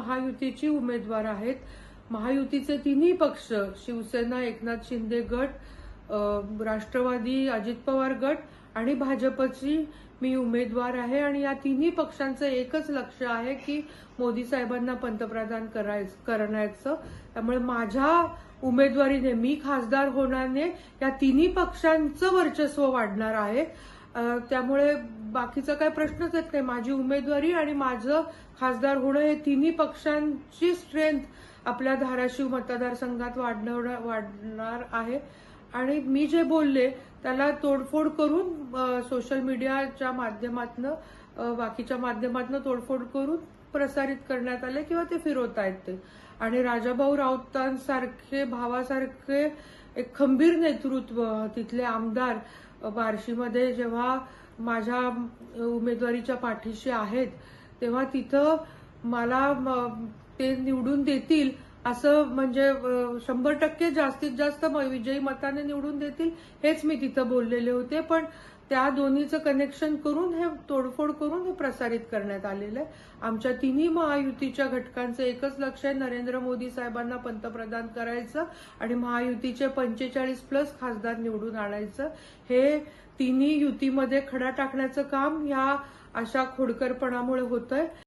महायुतीची उमेदवार आहेत. महायुतीचे तिन्ही पक्ष शिवसेना एकनाथ शिंदे गट राष्ट्रवादी अजित पवार गट आणि भाजपची मी उमेदवार आहे. आणि या तिन्ही पक्षांचं एकच लक्ष आहे की मोदी साहेबांना पंतप्रधान करायचं करण्याचं. त्यामुळे माझ्या उमेदवारीने मी खासदार होण्याने या तिन्ही पक्षांचं वर्चस्व वाढणार आहे. त्यामुळे बाकीचा काही प्रश्नच येत नाही. माझी उमेदवारी आणि माझं खासदार होणं हे तिन्ही पक्षांची स्ट्रेंथ आपल्या धाराशिव मतदारसंघात वाढणार वाढणार आहे. आणि मी जे बोलले त्याला तोडफोड करून सोशल मीडियाच्या माध्यमातनं बाकीच्या माध्यमातनं तोडफोड करून प्रसारित करण्यात आले किंवा ते फिरवतायत ते. आणि राजाभाऊ राऊतांसारखे भावासारखे एक खंबीर नेतृत्व तिथले आमदार बार्शीमध्ये जेव्हा माझ्या उमेदवारीच्या पाठीशी आहेत तेव्हा तिथं मला ते निवडून देतील असं म्हणजे शंभर टक्के जास्तीत जास्त विजयी मताने निवडून देतील हेच मी तिथं बोललेले होते. पण त्या दोन्हीचं कनेक्शन करून हे तोडफोड करून हे प्रसारित करण्यात आलेलं आहे. आमच्या तिन्ही महायुतीच्या घटकांचं एकच लक्ष आहे नरेंद्र मोदी साहेबांना पंतप्रधान करायचं आणि महायुतीचे पंचेचाळीस प्लस खासदार निवडून आणायचं. हे तिन्ही युतीमध्ये खडा टाकण्याचं काम ह्या अशा खोडकरपणामुळे होतंय.